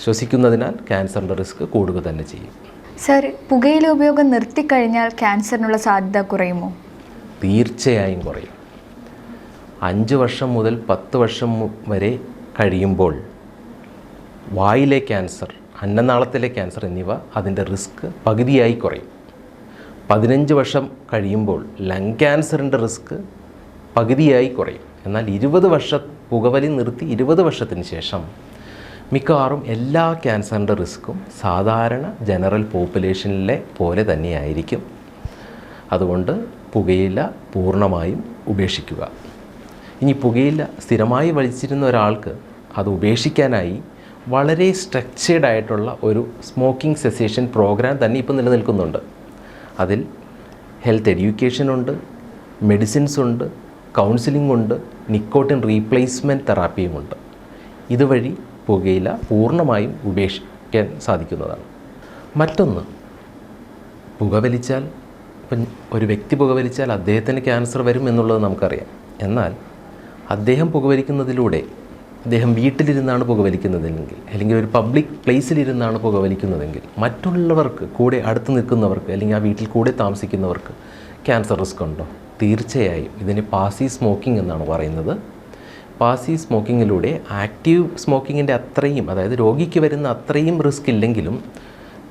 ശ്വസിക്കുന്നതിനാൽ ക്യാൻസറിന്റെ റിസ്ക് കൂടുക തന്നെ ചെയ്യും. സർ പുകയില ഉപയോഗം നിർത്തിക്കഴിഞ്ഞാൽ ക്യാൻസറിനുള്ള സാധ്യത കുറയുമോ? തീർച്ചയായും കുറയും. അഞ്ച് വർഷം മുതൽ പത്ത് വർഷം വരെ കഴിയുമ്പോൾ വായിലെ ക്യാൻസർ അന്നനാളത്തിലെ ക്യാൻസർ എന്നിവ അതിന്റെ റിസ്ക് പകുതിയായി കുറയും. പതിനഞ്ച് വർഷം കഴിയുമ്പോൾ ലങ് ക്യാൻസറിന്റെ റിസ്ക് പകുതിയായി കുറയും. എന്നാൽ ഇരുപത് വർഷ പുകവലി നിർത്തി ഇരുപത് വർഷത്തിന് ശേഷം മിക്കവാറും എല്ലാ ക്യാൻസറിന്റെ റിസ്ക്കും സാധാരണ ജനറൽ പോപ്പുലേഷനിലെ പോലെ തന്നെയായിരിക്കും. അതുകൊണ്ട് പുകയില പൂർണമായും ഉപേക്ഷിക്കുക. ഇനി പുകയില സ്ഥിരമായി വലിച്ചിരുന്ന ഒരാൾക്ക് അത് ഉപേക്ഷിക്കാനായി വളരെ സ്ട്രക്ചേർഡ് ആയിട്ടുള്ള ഒരു സ്മോക്കിംഗ് സെസേഷൻ പ്രോഗ്രാം തന്നെ ഇപ്പോൾ നിലനിൽക്കുന്നുണ്ട്. അതിൽ ഹെൽത്ത് എഡ്യൂക്കേഷൻ ഉണ്ട് മെഡിസിൻസ് ഉണ്ട് കൗൺസിലിംഗ് ഉണ്ട് നിക്കോട്ടിൻ റീപ്ലേസ്മെന്റ് തെറാപ്പിയും ഉണ്ട്. ഇതുവഴി പുകയില പൂർണമായും ഉപേക്ഷിക്കാൻ സാധിക്കുന്നതാണ്. മറ്റൊന്ന് പുകവലിച്ചാൽ ഇപ്പം ഒരു വ്യക്തി പുകവലിച്ചാൽ അദ്ദേഹത്തിന് ക്യാൻസർ വരും എന്നുള്ളത് നമുക്കറിയാം. എന്നാൽ അദ്ദേഹം പുകവലിക്കുന്നതിലൂടെ അദ്ദേഹം വീട്ടിലിരുന്നാണ് പുകവലിക്കുന്നതെങ്കിൽ അല്ലെങ്കിൽ ഒരു പബ്ലിക് പ്ലേസിലിരുന്നാണ് പുകവലിക്കുന്നതെങ്കിൽ മറ്റുള്ളവർക്ക് കൂടെ അടുത്ത് നിൽക്കുന്നവർക്ക് അല്ലെങ്കിൽ ആ വീട്ടിൽ കൂടെ താമസിക്കുന്നവർക്ക് ക്യാൻസർ റിസ്ക് ഉണ്ടോ? തീർച്ചയായും. ഇതിന് പാസി സ്മോക്കിംഗ് എന്നാണ് പറയുന്നത്. പാസി സ്മോക്കിങ്ങിലൂടെ ആക്റ്റീവ് സ്മോക്കിങ്ങിന്റെ അത്രയും അതായത് രോഗിക്ക് വരുന്ന അത്രയും റിസ്ക് ഇല്ലെങ്കിലും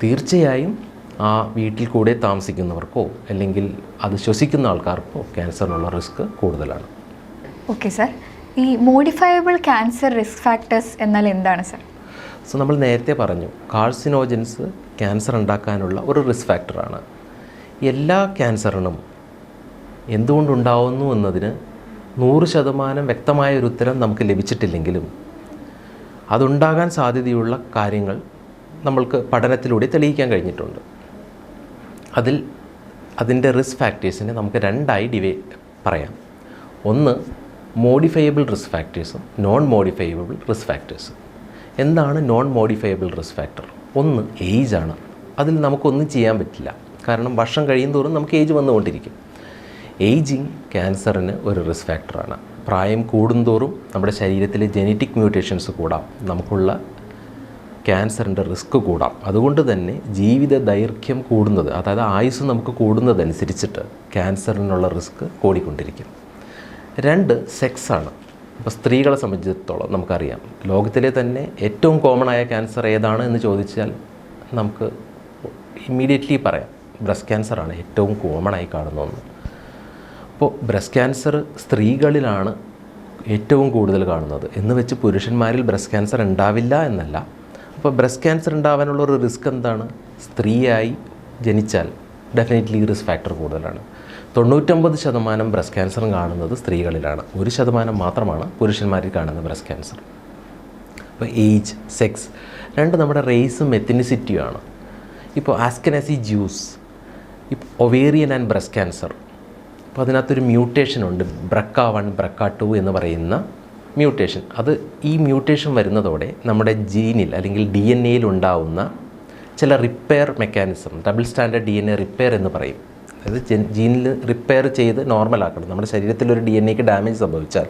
തീർച്ചയായും ആ വീട്ടിൽ കൂടെ താമസിക്കുന്നവർക്കോ അല്ലെങ്കിൽ അത് ശ്വസിക്കുന്ന ആൾക്കാർക്കോ ക്യാൻസറിനുള്ള റിസ്ക് കൂടുതലാണ്. ഓക്കെ സർ ഈ മോഡിഫയബിൾ ക്യാൻസർ റിസ്ക് ഫാക്ടേഴ്സ് എന്നാൽ എന്താണ് സർ? സോ നമ്മൾ നേരത്തെ പറഞ്ഞു കാർസിനോജൻസ് ക്യാൻസർ ഉണ്ടാക്കാനുള്ള ഒരു റിസ്ക് ഫാക്ടറാണ്. എല്ലാ ക്യാൻസറിനും എന്തുകൊണ്ടുണ്ടാവുന്നു എന്നതിന് നൂറ് ശതമാനം വ്യക്തമായ ഒരു ഉത്തരം നമുക്ക് ലഭിച്ചിട്ടില്ലെങ്കിലും അതുണ്ടാകാൻ സാധ്യതയുള്ള കാര്യങ്ങൾ നമ്മൾക്ക് പഠനത്തിലൂടെ തെളിയിക്കാൻ കഴിഞ്ഞിട്ടുണ്ട്. അതിൽ അതിന്റെ റിസ്ക് ഫാക്ടേഴ്സിനെ നമുക്ക് രണ്ടായി ഡിവൈ പറയാം. ഒന്ന് മോഡിഫയബിൾ റിസ്ക് ഫാക്ടേഴ്സും നോൺ മോഡിഫയബിൾ റിസ്ക് ഫാക്ടേഴ്സും എന്താണ് നോൺ മോഡിഫയബിൾ റിസ്ക് ഫാക്ടർ ഒന്ന് ഏജ് ആണ്. അതിൽ നമുക്കൊന്നും ചെയ്യാൻ പറ്റില്ല. കാരണം വർഷം കഴിയും തോറും നമുക്ക് ഏജ് വന്നുകൊണ്ടിരിക്കും. ഏജിങ് ക്യാൻസറിന് ഒരു റിസ്ക് ഫാക്ടറാണ് പ്രായം കൂടുന്തോറും നമ്മുടെ ശരീരത്തിലെ ജനറ്റിക് മ്യൂട്ടേഷൻസ് കൂടാം. നമുക്കുള്ള ക്യാൻസറിന്റെ റിസ്ക് കൂടാം. അതുകൊണ്ട് തന്നെ ജീവിത ദൈർഘ്യം കൂടുന്നത് അതായത് ആയുസ് നമുക്ക് കൂടുന്നതനുസരിച്ചിട്ട് ക്യാൻസറിനുള്ള റിസ്ക് കൂടിക്കൊണ്ടിരിക്കും. രണ്ട് സെക്സാണ് ഇപ്പോൾ സ്ത്രീകളെ സംബന്ധിച്ചിടത്തോളം നമുക്കറിയാം. ലോകത്തിലെ തന്നെ ഏറ്റവും കോമൺ ആയ ക്യാൻസർ ഏതാണ് എന്ന് ചോദിച്ചാൽ നമുക്ക് ഇമ്മീഡിയറ്റ്ലി പറയാം. ബ്രസ്റ്റ് ക്യാൻസറാണ് ഏറ്റവും കോമൺ ആയി കാണുന്ന ഒന്ന്. അപ്പോൾ ബ്രസ്റ്റ് ക്യാൻസർ സ്ത്രീകളിലാണ് ഏറ്റവും കൂടുതൽ കാണുന്നത്. എന്ന് വെച്ച് പുരുഷന്മാരിൽ ബ്രസ്റ്റ് ക്യാൻസർ ഉണ്ടാവില്ല എന്നല്ല. അപ്പോൾ ബ്രസ്റ്റ് ക്യാൻസർ ഉണ്ടാവാനുള്ള ഒരു റിസ്ക് എന്താണ്? സ്ത്രീയായി ജനിച്ചാൽ ഡെഫിനറ്റ്ലി റിസ്ക് ഫാക്ടർ കൂടുതലാണ്. തൊണ്ണൂറ്റൊമ്പത് ശതമാനം ബ്രസ്റ്റ് ക്യാൻസർ കാണുന്നത് സ്ത്രീകളിലാണ്. ഒരു ശതമാനം മാത്രമാണ് പുരുഷന്മാരിൽ കാണുന്ന ബ്രസ്റ്റ് ക്യാൻസർ. അപ്പോൾ ഏജ് സെക്സ് രണ്ട് നമ്മുടെ റേസും എത്തിനിസിറ്റിയും ആണ്. ഇപ്പോൾ ആസ്കനസി ജ്യൂസ് ഇപ്പോൾ ഒവേറിയൻ ആൻഡ് ബ്രസ്റ്റ് ക്യാൻസർ അപ്പോൾ അതിനകത്തൊരു മ്യൂട്ടേഷൻ ഉണ്ട്. ബ്രക്ക വൺ ബ്രക്ക ടു എന്ന് പറയുന്ന മ്യൂട്ടേഷൻ അത് ഈ മ്യൂട്ടേഷൻ വരുന്നതോടെ നമ്മുടെ ജീനിൽ അല്ലെങ്കിൽ ഡി എൻ എയിൽ ഉണ്ടാവുന്ന ചില repair mechanism double standard D N A repair എന്ന് പറയും. അതായത് ജീനിൽ റിപ്പയർ ചെയ്ത് നോർമലാക്കണം നമ്മുടെ ശരീരത്തിൽ ഒരു ഡി എൻ എക്ക് ഡാമേജ് സംഭവിച്ചാൽ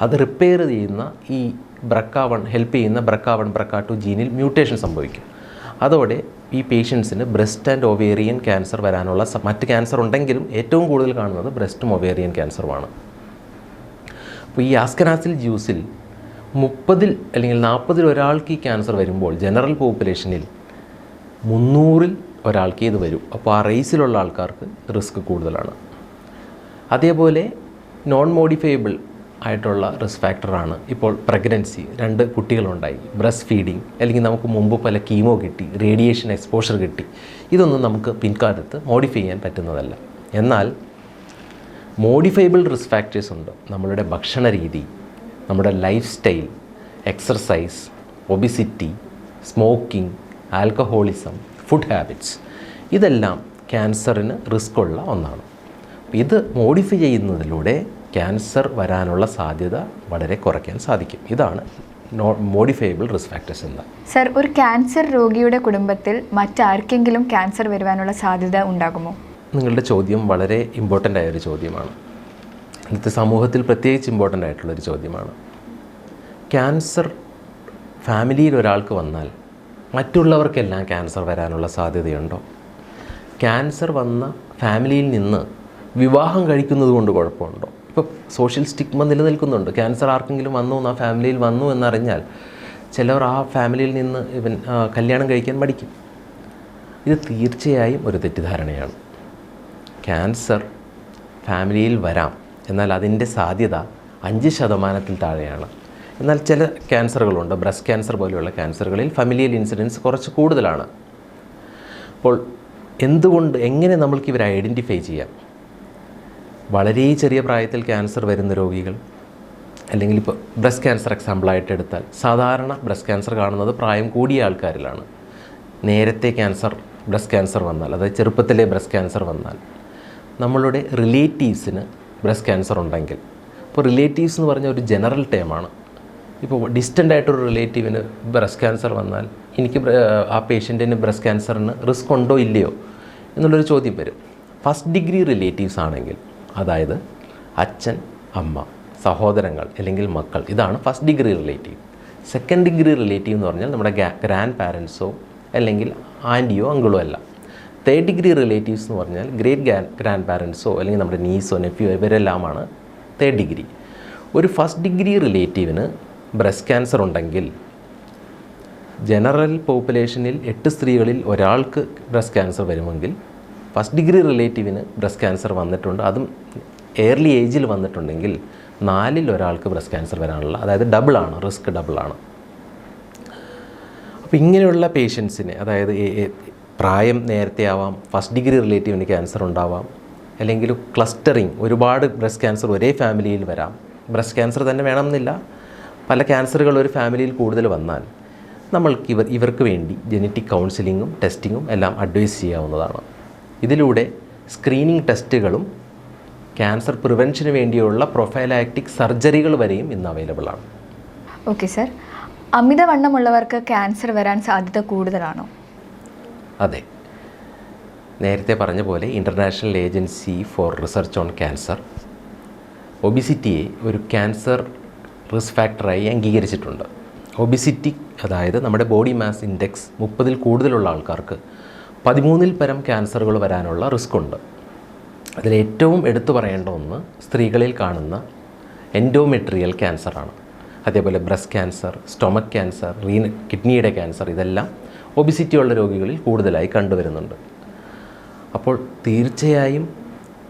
അത് റിപ്പയർ ചെയ്യുന്ന ഈ ബ്രക്ക വൺ ഹെൽപ്പ് ചെയ്യുന്ന ബ്രക്ക വൺ ബ്രക്ക ടു ജീനിൽ മ്യൂട്ടേഷൻ സംഭവിക്കും. അതോടെ ഈ പേഷ്യൻസിന് ബ്രസ്റ്റ് ആൻഡ് ഒവേറിയൻ ക്യാൻസർ വരാനുള്ള മറ്റ് ക്യാൻസർ ഉണ്ടെങ്കിലും ഏറ്റവും കൂടുതൽ കാണുന്നത് ബ്രസ്റ്റും ഒവേറിയൻ ക്യാൻസറുമാണ് അപ്പോൾ ഈ ആസ്കനാസിൽ ജ്യൂസിൽ മുപ്പതിൽ അല്ലെങ്കിൽ നാൽപ്പതിൽ ഒരാൾക്ക് ഈ ക്യാൻസർ വരുമ്പോൾ ജനറൽ പോപ്പുലേഷനിൽ മുന്നൂറിൽ ഒരാൾക്ക് ഇത് വരും. അപ്പോൾ ആ റേസിലുള്ള ആൾക്കാർക്ക് റിസ്ക് കൂടുതലാണ്. അതേപോലെ നോൺ മോഡിഫയബിൾ ആയിട്ടുള്ള റിസ്ക് ഫാക്ടറാണ് ഇപ്പോൾ പ്രഗ്നൻസി രണ്ട് കുട്ടികളുണ്ടായി. ബ്രസ്റ്റ് ഫീഡിങ് അല്ലെങ്കിൽ നമുക്ക് മുമ്പ് പല കീമോ കിട്ടി റേഡിയേഷൻ എക്സ്പോഷർ കിട്ടി. ഇതൊന്നും നമുക്ക് പിൻകാലത്ത് മോഡിഫൈ ചെയ്യാൻ പറ്റുന്നതല്ല. എന്നാൽ മോഡിഫൈബിൾ റിസ്ക് ഫാക്ടേഴ്സ് ഉണ്ട്. നമ്മളുടെ ഭക്ഷണ രീതി നമ്മുടെ life style exercise obesity smoking alcoholism food habits. ഇതെല്ലാം ക്യാൻസറിന് റിസ്ക് ഉള്ള ഒന്നാണ്. ഇത് മോഡിഫൈ ചെയ്യുന്നതിലൂടെ ക്യാൻസർ വരാനുള്ള സാധ്യത വളരെ കുറയ്ക്കാൻ സാധിക്കും. ഇതാണ് മോഡിഫയബിൾ റിസ്ക് ഫാക്ടേഴ്സ് എന്ന്. സർ ഒരു ക്യാൻസർ രോഗിയുടെ കുടുംബത്തിൽ മറ്റാർക്കെങ്കിലും ക്യാൻസർ വരുവാനുള്ള സാധ്യത ഉണ്ടാകുമോ? നിങ്ങളുടെ ചോദ്യം വളരെ ഇമ്പോർട്ടന്റ് ആയൊരു ചോദ്യമാണ്. ഇന്നത്തെ സമൂഹത്തിൽ പ്രത്യേകിച്ച് ഇമ്പോർട്ടന്റ് ആയിട്ടുള്ളൊരു ചോദ്യമാണ്. ക്യാൻസർ ഫാമിലിയിൽ ഒരാൾക്ക് വന്നാൽ മറ്റുള്ളവർക്കെല്ലാം ക്യാൻസർ വരാനുള്ള സാധ്യതയുണ്ടോ? ക്യാൻസർ വന്ന ഫാമിലിയിൽ നിന്ന് വിവാഹം കഴിക്കുന്നത് കൊണ്ട് കുഴപ്പമുണ്ടോ? ഇപ്പോൾ സോഷ്യൽ സ്റ്റിഗ്മ നിലനിൽക്കുന്നുണ്ട്. ക്യാൻസർ ആർക്കെങ്കിലും വന്നു ആ ഫാമിലിയിൽ വന്നു എന്നറിഞ്ഞാൽ ചിലർ ആ ഫാമിലിയിൽ നിന്ന് ഇവൻ കല്യാണം കഴിക്കാൻ മടിക്കും. ഇത് തീർച്ചയായും ഒരു തെറ്റിദ്ധാരണയാണ്. ക്യാൻസർ ഫാമിലിയിൽ വരാം. എന്നാൽ അതിന്റെ സാധ്യത അഞ്ച് ശതമാനത്തിൽ താഴെയാണ്. എന്നാൽ ചില ക്യാൻസറുകളുണ്ട്. ബ്രസ്റ്റ് ക്യാൻസർ പോലെയുള്ള ക്യാൻസറുകളിൽ ഫാമിലിയൽ ഇൻസിഡൻസ് കുറച്ച് കൂടുതലാണ്. അപ്പോൾ എന്തുകൊണ്ട് എങ്ങനെ നമ്മൾക്ക് ഇവരെ ഐഡന്റിഫൈ ചെയ്യാം? വളരെ ചെറിയ പ്രായത്തിൽ ക്യാൻസർ വരുന്ന രോഗികൾ അല്ലെങ്കിൽ ഇപ്പോൾ ബ്രസ്റ്റ് ക്യാൻസർ എക്സാമ്പിളായിട്ട് എടുത്താൽ സാധാരണ ബ്രസ്റ്റ് ക്യാൻസർ കാണുന്നത് പ്രായം കൂടിയ ആൾക്കാരിലാണ്. നേരത്തെ ക്യാൻസർ ബ്രസ്റ്റ് ക്യാൻസർ വന്നാൽ അതായത് ചെറുപ്പത്തിലെ ബ്രസ്റ്റ് ക്യാൻസർ വന്നാൽ നമ്മളുടെ റിലേറ്റീവ്സിന് ബ്രസ്റ്റ് ക്യാൻസർ ഉണ്ടെങ്കിൽ. ഇപ്പോൾ റിലേറ്റീവ്സ് എന്ന് പറഞ്ഞ ഒരു ജനറൽ ടേമാണ് ഇപ്പോൾ ഡിസ്റ്റന്റ് ആയിട്ടൊരു റിലേറ്റീവിന് ബ്രസ്റ്റ് ക്യാൻസർ വന്നാൽ എനിക്ക് ആ പേഷ്യന്റിന് ബ്രസ്റ്റ് ക്യാൻസറിന് റിസ്ക് ഉണ്ടോ ഇല്ലയോ എന്നുള്ളൊരു ചോദ്യം വരും. ഫസ്റ്റ് ഡിഗ്രി റിലേറ്റീവ്സ് ആണെങ്കിൽ അതായത് അച്ഛൻ അമ്മ സഹോദരങ്ങൾ അല്ലെങ്കിൽ മക്കൾ ഇതാണ് first degree relative second degree relative എന്ന് പറഞ്ഞാൽ നമ്മുടെ ഗ്രാൻഡ് പാരൻസോ അല്ലെങ്കിൽ ആന്റിയോ അങ്കിളോ അല്ല തേർഡ് ഡിഗ്രി റിലേറ്റീവ്സ് എന്ന് പറഞ്ഞാൽ ഗ്രേറ്റ് ഗ്രാൻഡ് പാരൻസോ അല്ലെങ്കിൽ നമ്മുടെ നീസോ നെഫ്യോ ഇവരെല്ലാമാണ് തേർഡ് ഡിഗ്രി ഒരു ഫസ്റ്റ് ഡിഗ്രി റിലേറ്റീവിന് ബ്രസ്റ്റ് ക്യാൻസർ ഉണ്ടെങ്കിൽ ജനറൽ പോപ്പുലേഷനിൽ എട്ട് സ്ത്രീകളിൽ ഒരാൾക്ക് ബ്രസ്റ്റ് ക്യാൻസർ വരുമെങ്കിൽ ഫസ്റ്റ് ഡിഗ്രി റിലേറ്റീവിന് ബ്രസ്റ്റ് ക്യാൻസർ വന്നിട്ടുണ്ട്. അതും എയർലി ഏജിൽ വന്നിട്ടുണ്ടെങ്കിൽ നാലിൽ ഒരാൾക്ക് ബ്രസ്റ്റ് ക്യാൻസർ വരാനുള്ള അതായത് ഡബിളാണ് റിസ്ക് ഡബിളാണ് അപ്പോൾ ഇങ്ങനെയുള്ള പേഷ്യൻസിന് അതായത് പ്രായം നേരത്തെ ആവാം ഫസ്റ്റ് ഡിഗ്രി റിലേറ്റീവിന് ക്യാൻസർ ഉണ്ടാവാം അല്ലെങ്കിൽ ക്ലസ്റ്ററിങ് ഒരുപാട് ബ്രസ്റ്റ് ക്യാൻസർ ഒരേ ഫാമിലിയിൽ വരാം ബ്രസ്റ്റ് ക്യാൻസർ തന്നെ വേണമെന്നില്ല. പല ക്യാൻസറുകൾ ഒരു ഫാമിലിയിൽ കൂടുതൽ വന്നാൽ നമ്മൾക്ക് ഇവർ ഇവർക്ക് വേണ്ടി ജനറ്റിക് കൗൺസിലിങ്ങും ടെസ്റ്റിങ്ങും എല്ലാം അഡ്വൈസ് ചെയ്യാവുന്നതാണ്. ഇതിലൂടെ സ്ക്രീനിങ് ടെസ്റ്റുകളും ക്യാൻസർ പ്രിവെൻഷന് വേണ്ടിയുള്ള പ്രൊഫൈലാക്റ്റിക് സർജറികൾ വരെയും ഇന്ന് അവൈലബിൾ ആണ്. ഓക്കെ സർ അമിതവണ്ണമുള്ളവർക്ക് ക്യാൻസർ വരാൻ സാധ്യത കൂടുതലാണോ? അതെ. നേരത്തെ പറഞ്ഞ പോലെ international agency for research on cancer ഒബിസിറ്റിയെ ഒരു ക്യാൻസർ റിസ്ക് ഫാക്ടറായി അംഗീകരിച്ചിട്ടുണ്ട്. ഒബിസിറ്റി അതായത് നമ്മുടെ ബോഡി മാസ് ഇൻഡെക്സ് മുപ്പതിൽ കൂടുതലുള്ള ആൾക്കാർക്ക് പതിമൂന്നിൽ പരം ക്യാൻസറുകൾ വരാനുള്ള റിസ്ക് ഉണ്ട്. അതിലേറ്റവും എടുത്തു പറയേണ്ട ഒന്ന് സ്ത്രീകളിൽ കാണുന്ന എൻഡോമെട്രിയൽ ക്യാൻസറാണ് അതേപോലെ ബ്രസ്റ്റ് ക്യാൻസർ സ്റ്റൊമക് ക്യാൻസർ റീൻ കിഡ്നിയുടെ ക്യാൻസർ ഇതെല്ലാം ഒബിസിറ്റിയുള്ള രോഗികളിൽ കൂടുതലായി കണ്ടുവരുന്നുണ്ട്. അപ്പോൾ തീർച്ചയായും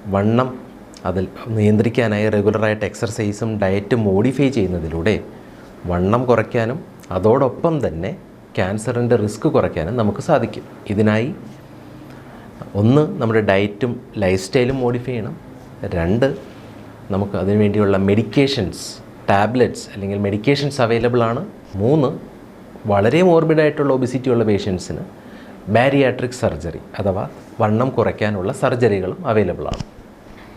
വണ്ണം അതിൽ നിയന്ത്രിക്കാനായി റെഗുലറായിട്ട് എക്സർസൈസും ഡയറ്റും മോഡിഫൈ ചെയ്യുന്നതിലൂടെ വണ്ണം കുറയ്ക്കാനും അതോടൊപ്പം തന്നെ ക്യാൻസറിന്റെ റിസ്ക് കുറയ്ക്കാനും നമുക്ക് സാധിക്കും. ഇതിനായി ഒന്ന് നമ്മുടെ ഡയറ്റും ലൈഫ് സ്റ്റൈലും മോഡിഫൈ ചെയ്യണം. രണ്ട് നമുക്ക് അതിനു വേണ്ടിയുള്ള മെഡിക്കേഷൻസ് ടാബ്ലറ്റ്സ് അല്ലെങ്കിൽ മെഡിക്കേഷൻസ് അവൈലബിൾ ആണ്. മൂന്ന് വളരെ മോർബിഡായിട്ടുള്ള ഒബിസിറ്റി ഉള്ള പേഷ്യൻസിന് ബാരിയാട്രിക് സർജറി അഥവാ വണ്ണം കുറയ്ക്കാനുള്ള സർജറികളും അവൈലബിൾ ആണ്.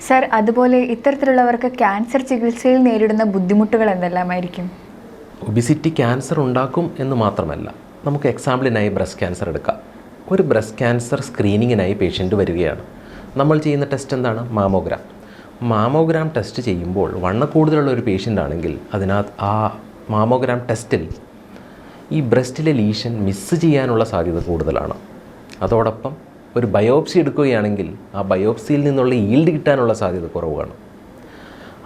സർ അതുപോലെ ഇത്തരത്തിലുള്ളവർക്ക് ക്യാൻസർ ചികിത്സയിൽ നേരിടുന്ന ബുദ്ധിമുട്ടുകൾ എന്തെല്ലാമായിരിക്കും? ഒബിസിറ്റി ക്യാൻസർ ഉണ്ടാക്കും എന്ന് മാത്രമല്ല നമുക്ക് എക്സാമ്പിളിനായി ബ്രസ്റ്റ് ക്യാൻസർ എടുക്കാം. ഒരു ബ്രസ്റ്റ് ക്യാൻസർ സ്ക്രീനിങ്ങിനായി പേഷ്യന്റ് വരികയാണ്. നമ്മൾ ചെയ്യുന്ന ടെസ്റ്റ് എന്താണ്? മാമോഗ്രാം. മാമോഗ്രാം ടെസ്റ്റ് ചെയ്യുമ്പോൾ വണ്ണ കൂടുതലുള്ള ഒരു പേഷ്യന്റ് ആണെങ്കിൽ അതിനകത്ത് ആ മാമോഗ്രാം ടെസ്റ്റിൽ ഈ ബ്രസ്റ്റിലെ ലീഷൻ മിസ്സ് ചെയ്യാനുള്ള സാധ്യത കൂടുതലാണ്. അതോടൊപ്പം ഒരു ബയോപ്സി എടുക്കുകയാണെങ്കിൽ ആ ബയോപ്സിയിൽ നിന്നുള്ള ഈൽഡ് കിട്ടാനുള്ള സാധ്യത കുറവാണ്.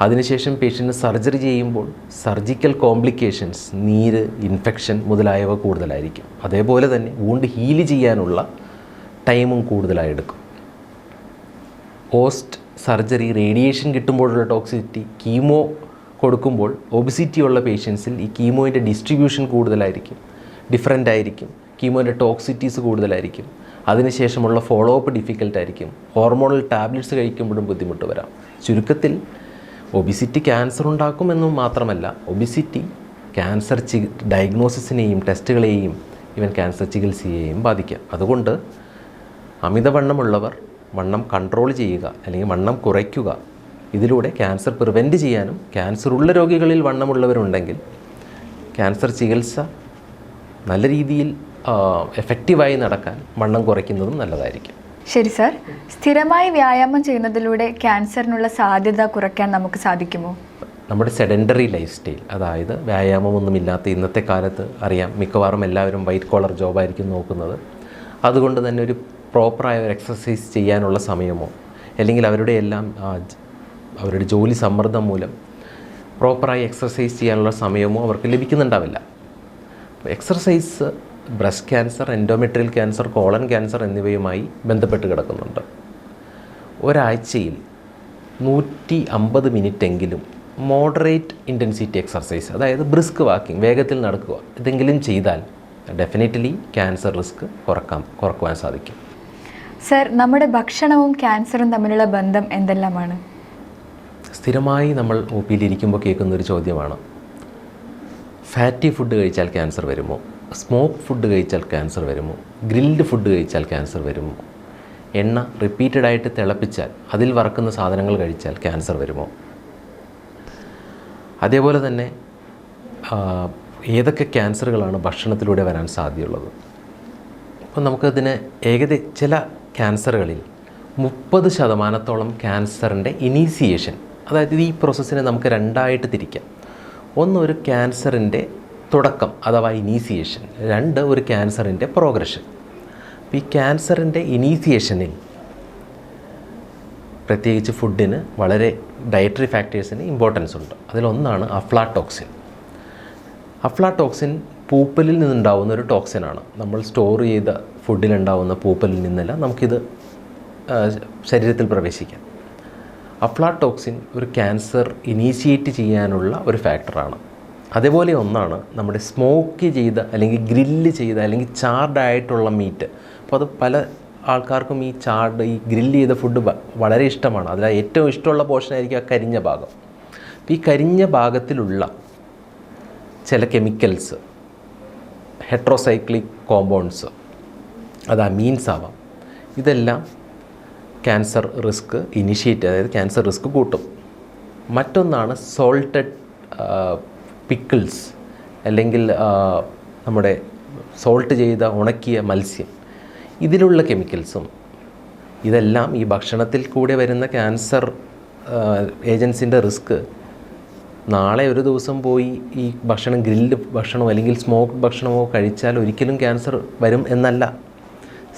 അതിനുശേഷം പേഷ്യന്റിന് സർജറി ചെയ്യുമ്പോൾ സർജിക്കൽ കോംപ്ലിക്കേഷൻസ് നീര് ഇൻഫെക്ഷൻ മുതലായവ കൂടുതലായിരിക്കും. അതേപോലെ തന്നെ വൂണ്ട് ഹീൽ ചെയ്യാനുള്ള ടൈമും കൂടുതലായി എടുക്കും പോസ്റ്റ് സർജറി റേഡിയേഷൻ കിട്ടുമ്പോഴുള്ള ടോക്സിറ്റി കീമോ കൊടുക്കുമ്പോൾ ഒബിസിറ്റി ഉള്ള പേഷ്യൻസിൽ ഈ കീമോയിന്റെ ഡിസ്ട്രിബ്യൂഷൻ കൂടുതലായിരിക്കും. ഡിഫറെന്റ് ആയിരിക്കും. കീമോന്റെ ടോക്സിറ്റീസ് കൂടുതലായിരിക്കും. അതിനുശേഷമുള്ള ഫോളോ അപ്പ് ഡിഫിക്കൽട്ട് ആയിരിക്കും. ഹോർമോണൽ ടാബ്ലറ്റ്സ് കഴിക്കുമ്പോഴും ബുദ്ധിമുട്ട് വരാം. ചുരുക്കത്തിൽ ഒബിസിറ്റി ക്യാൻസർ ഉണ്ടാക്കുമെന്നും മാത്രമല്ല ഒബിസിറ്റി ക്യാൻസർ ചി ഡയഗ്നോസിസിനെയും ടെസ്റ്റുകളെയും ഇവൻ ക്യാൻസർ ചികിത്സയെയും ബാധിക്കാം. അതുകൊണ്ട് അമിതവണ്ണമുള്ളവർ വണ്ണം കൺട്രോൾ ചെയ്യുക അല്ലെങ്കിൽ വണ്ണം കുറയ്ക്കുക ഇതിലൂടെ ക്യാൻസർ പ്രിവെന്റ് ചെയ്യാനും ക്യാൻസർ ഉള്ള രോഗികളിൽ വണ്ണമുള്ളവരുണ്ടെങ്കിൽ ക്യാൻസർ ചികിത്സ നല്ല രീതിയിൽ എഫക്റ്റീവായി നടക്കാൻ വണ്ണം കുറയ്ക്കുന്നതും നല്ലതായിരിക്കും. ശരി സർ. സ്ഥിരമായി വ്യായാമം ചെയ്യുന്നതിലൂടെ ക്യാൻസറിനുള്ള സാധ്യത കുറയ്ക്കാൻ നമുക്ക് സാധിക്കുമോ? നമ്മുടെ സെഡൻഡറി ലൈഫ് സ്റ്റൈൽ അതായത് വ്യായാമമൊന്നുമില്ലാത്ത ഇന്നത്തെ കാലത്ത് അറിയാം മിക്കവാറും എല്ലാവരും വൈറ്റ് കോളർ ജോബായിരിക്കും നോക്കുന്നത്. അതുകൊണ്ട് തന്നെ ഒരു പ്രോപ്പറായ ഒരു എക്സസൈസ് ചെയ്യാനുള്ള സമയമോ അല്ലെങ്കിൽ അവരുടെ എല്ലാം അവരുടെ ജോലി സമ്മർദ്ദം മൂലം പ്രോപ്പറായി എക്സസൈസ് ചെയ്യാനുള്ള സമയമോ അവർക്ക് ലഭിക്കുന്നുണ്ടാവില്ല. അപ്പോൾ exercise breast cancer endometrial cancer colon cancer എന്നിവയുമായി ബന്ധപ്പെട്ട് കിടക്കുന്നുണ്ട്. ഒരാഴ്ചയിൽ നൂറ്റി അമ്പത് മിനിറ്റെങ്കിലും മോഡറേറ്റ് ഇന്റൻസിറ്റി എക്സർസൈസ് അതായത് ബ്രിസ്ക് വാക്കിംഗ് വേഗത്തിൽ നടക്കുക ഇതെങ്കിലും ചെയ്താൽ ഡെഫിനറ്റ്ലി ക്യാൻസർ റിസ്ക് കുറക്കാം കുറക്കുവാൻ സാധിക്കും. സർ നമ്മുടെ ഭക്ഷണവും ക്യാൻസറും തമ്മിലുള്ള ബന്ധം എന്തെല്ലാമാണ്? സ്ഥിരമായി നമ്മൾ ഒ പിയിലിരിക്കുമ്പോൾ കേൾക്കുന്ന ഒരു ചോദ്യമാണ്. ഫാറ്റി ഫുഡ് കഴിച്ചാൽ ക്യാൻസർ വരുമോ? സ്മോക്ക് ഫുഡ് കഴിച്ചാൽ ക്യാൻസർ വരുമോ? ഗ്രിൽഡ് ഫുഡ് കഴിച്ചാൽ ക്യാൻസർ വരുമോ? എണ്ണ റിപ്പീറ്റഡായിട്ട് തിളപ്പിച്ചാൽ അതിൽ വറക്കുന്ന സാധനങ്ങൾ കഴിച്ചാൽ ക്യാൻസർ വരുമോ? അതേപോലെ തന്നെ ഏതൊക്കെ ക്യാൻസറുകളാണ് ഭക്ഷണത്തിലൂടെ വരാൻ സാധ്യതയുള്ളത്? അപ്പോൾ നമുക്കതിന് ഏകദേശ ചില ക്യാൻസറുകളിൽ മുപ്പത് ശതമാനത്തോളം ക്യാൻസറിന്റെ ഇനീസിയേഷൻ അതായത് ഈ പ്രോസസ്സിനെ നമുക്ക് രണ്ടായിട്ട് തിരിക്കാം. ഒന്ന് ഒരു ക്യാൻസറിന്റെ തുടക്കം അഥവാ ഇനീസിയേഷൻ രണ്ട് ഒരു ക്യാൻസറിന്റെ പ്രോഗ്രഷൻ അപ്പോൾ ഈ ക്യാൻസറിന്റെ ഇനീസിയേഷനിൽ പ്രത്യേകിച്ച് ഫുഡിന് വളരെ ഡയറ്ററി ഫാക്ടേഴ്സിന് ഇമ്പോർട്ടൻസ് ഉണ്ട്. അതിലൊന്നാണ് അഫ്ലാടോക്സിൻ അഫ്ലാടോക്സിൻ പൂപ്പലിൽ നിന്നുണ്ടാവുന്ന ഒരു ടോക്സിനാണ് നമ്മൾ സ്റ്റോർ ചെയ്ത ഫുഡിലുണ്ടാവുന്ന പൂപ്പലിൽ നിന്നല്ല നമുക്കിത് ശരീരത്തിൽ പ്രവേശിക്കാം. അഫ്ലാടോക്സിൻ ഒരു ക്യാൻസർ ഇനീഷ്യേറ്റ് ചെയ്യാനുള്ള ഒരു ഫാക്ടറാണ് അതേപോലെ ഒന്നാണ് നമ്മുടെ സ്മോക്ക് ചെയ്ത അല്ലെങ്കിൽ ഗ്രില്ല് ചെയ്ത അല്ലെങ്കിൽ ചാർഡ് ആയിട്ടുള്ള മീറ്റ് അപ്പോൾ അത് പല ആൾക്കാർക്കും ഈ ചാർഡ് ഈ ഗ്രില്ല് ചെയ്ത ഫുഡ് വളരെ ഇഷ്ടമാണ്. അതിൽ ഏറ്റവും ഇഷ്ടമുള്ള പോർഷനായിരിക്കും ആ കരിഞ്ഞ ഭാഗം. അപ്പോൾ ഈ കരിഞ്ഞ ഭാഗത്തിലുള്ള ചില കെമിക്കൽസ് ഹെട്രോസൈക്ലിക് കോമ്പൗണ്ട്സ് അത് അമീൻസ് ആവാം. ഇതെല്ലാം ക്യാൻസർ റിസ്ക് ഇനിഷ്യേറ്റ് അതായത് ക്യാൻസർ റിസ്ക് കൂട്ടും. മറ്റൊന്നാണ് സോൾട്ടഡ് പിക്കിൾസ് അല്ലെങ്കിൽ നമ്മുടെ സോൾട്ട് ചെയ്ത ഉണക്കിയ മത്സ്യം. ഇതിലുള്ള കെമിക്കൽസും ഇതെല്ലാം ഈ ഭക്ഷണത്തിൽ കൂടെ വരുന്ന ക്യാൻസർ ഏജൻസിന്റെ റിസ്ക്. നാളെ ഒരു ദിവസം പോയി ഈ ഭക്ഷണം ഗ്രില്ഡ് ഭക്ഷണമോ അല്ലെങ്കിൽ സ്മോക്ഡ് ഭക്ഷണമോ കഴിച്ചാൽ ഒരിക്കലും ക്യാൻസർ വരും എന്നല്ല.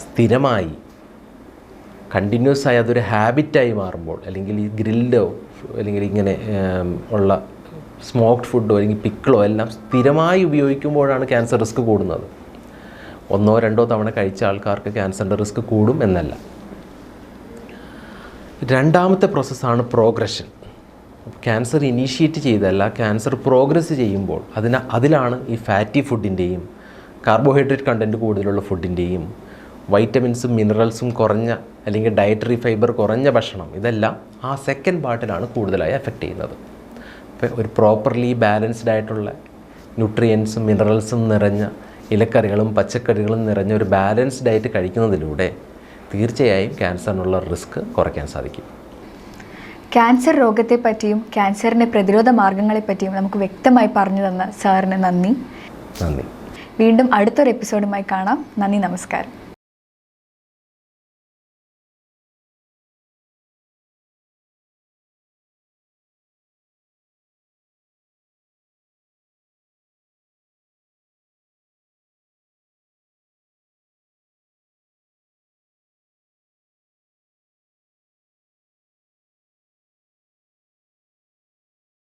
സ്ഥിരമായി കണ്ടിന്യൂസ് ആയി അതൊരു ഹാബിറ്റായി മാറുമ്പോൾ അല്ലെങ്കിൽ ഈ ഗ്രില്ലോ അല്ലെങ്കിൽ ഇങ്ങനെ ഉള്ള സ്മോക്ഡ് ഫുഡോ അല്ലെങ്കിൽ പിക്കിളോ എല്ലാം സ്ഥിരമായി ഉപയോഗിക്കുമ്പോഴാണ് ക്യാൻസർ റിസ്ക് കൂടുന്നത്. ഒന്നോ രണ്ടോ തവണ കഴിച്ച ആൾക്കാർക്ക് ക്യാൻസറിന്റെ റിസ്ക് കൂടും എന്നല്ല. രണ്ടാമത്തെ പ്രോസസ്സാണ് പ്രോഗ്രഷൻ. ക്യാൻസർ ഇനീഷ്യേറ്റ് ചെയ്തല്ല ക്യാൻസർ പ്രോഗ്രസ് ചെയ്യുമ്പോൾ അതിന് അതിലാണ് ഈ ഫാറ്റി ഫുഡിന്റെയും കാർബോഹൈഡ്രേറ്റ് കണ്ടന്റ് കൂടുതലുള്ള ഫുഡിന്റെയും വൈറ്റമിൻസും മിനറൽസും കുറഞ്ഞ അല്ലെങ്കിൽ ഡയറ്ററി ഫൈബർ കുറഞ്ഞ ഭക്ഷണം ഇതെല്ലാം ആ സെക്കൻഡ് പാർട്ടിലാണ് കൂടുതലായി എഫക്റ്റ് ചെയ്യുന്നത്. ഒരു പ്രോപ്പർലി ബാലൻസ്ഡ് ആയിട്ടുള്ള ന്യൂട്രിയൻസും മിനറൽസും നിറഞ്ഞ ഇലക്കറികളും പച്ചക്കറികളും നിറഞ്ഞ ഒരു ബാലൻസ്ഡ് ഡയറ്റ് കഴിക്കുന്നതിലൂടെ തീർച്ചയായും ക്യാൻസറിനുള്ള റിസ്ക് കുറയ്ക്കാൻ സാധിക്കും. ക്യാൻസർ രോഗത്തെ പറ്റിയും ക്യാൻസറിന്റെ പ്രതിരോധ മാർഗങ്ങളെ പറ്റിയും നമുക്ക് വ്യക്തമായി പറഞ്ഞു തന്ന സാറിന് നന്ദി. നന്ദി. വീണ്ടും അടുത്തൊരു എപ്പിസോഡുമായി കാണാം. നന്ദി നമസ്കാരം.